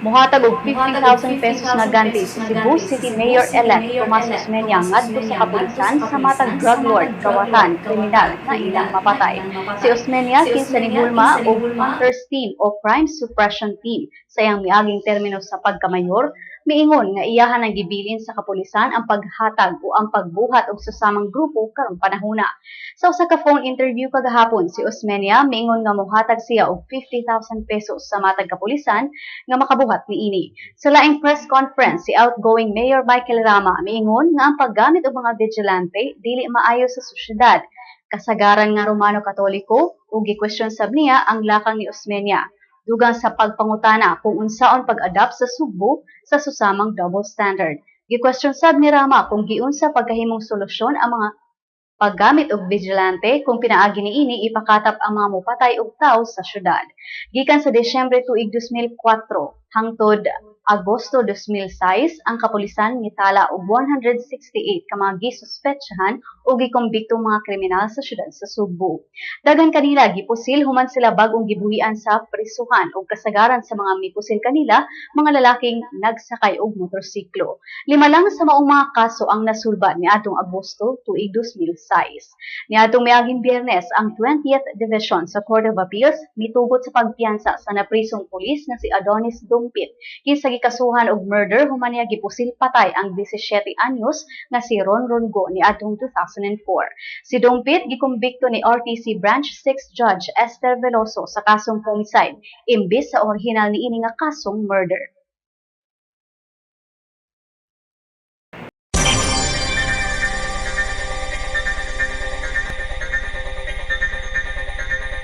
Muhatag og 50,000 pesos nga ganti si Cebu City Mayor-elect Tomas Osmeña ngadto sa kapulisan sa matag drug lord kawatan kriminal na ilang mapatay. Si Osmeña kinsa ni Bulma og Hunters Team o Crime Suppression Team sa iyang miaging termino sa pagkamayor miingon nga iyahan ang gibilin sa kapulisan ang paghatag o ang pagbuhat og susamang grupo karong panahona. Sa usa ka phone interview kagahapon si Osmeña miingon nga mohatag siya og 50,000 pesos sa matag kapulisan nga makabuhat niini. Sa laing press conference si outgoing Mayor Michael Rama miingon nga ang paggamit og mga vigilante dili maayo sa sosyedad. Kasagaran nga Romano Katoliko ug gikwestiyon sab niya ang lakang ni Osmeña dugang sa pagpangutana kung unsaon pag-adapt sa Sugbo sa susamang double standard. Gikwestiyon sab ni Rama kung giunsa pagkahimong solusyon ang mga paggamit og vigilante kung pinaagi niini ipakatap ang mga mupatay og tawo sa syudad. Gikan sa Desyembre tuig 2004 hangtod Agosto 2006, ang kapulisan nitala og 168 ka mga gisuspetsahan o gikombiktong mga kriminal sa syudad sa Sugbo. Dagan kanila gipusil human sila bagong gibuhian sa prisuhan ug kasagaran sa mga mipusil kanila mga lalaking nagsakay og motorsiklo. Lima lang sa maong mga kaso ang nasulba niadtong Agosto tuig 2006. Niadtong miaging Biyernes ang 20th Division sa Court of Appeals mitugot sa pagpiyansa sa naprisong pulis nga si Adonis Dumpit kinsa gikasuhan og murder human niya gipusil patay ang 17 anyos nga si Ron Rongo niadtong 2004. Si Dumpit gikumbikto ni RTC Branch 6 Judge Esther Veloso sa kasong homicide imbis sa orihinal niini nga kasong murder.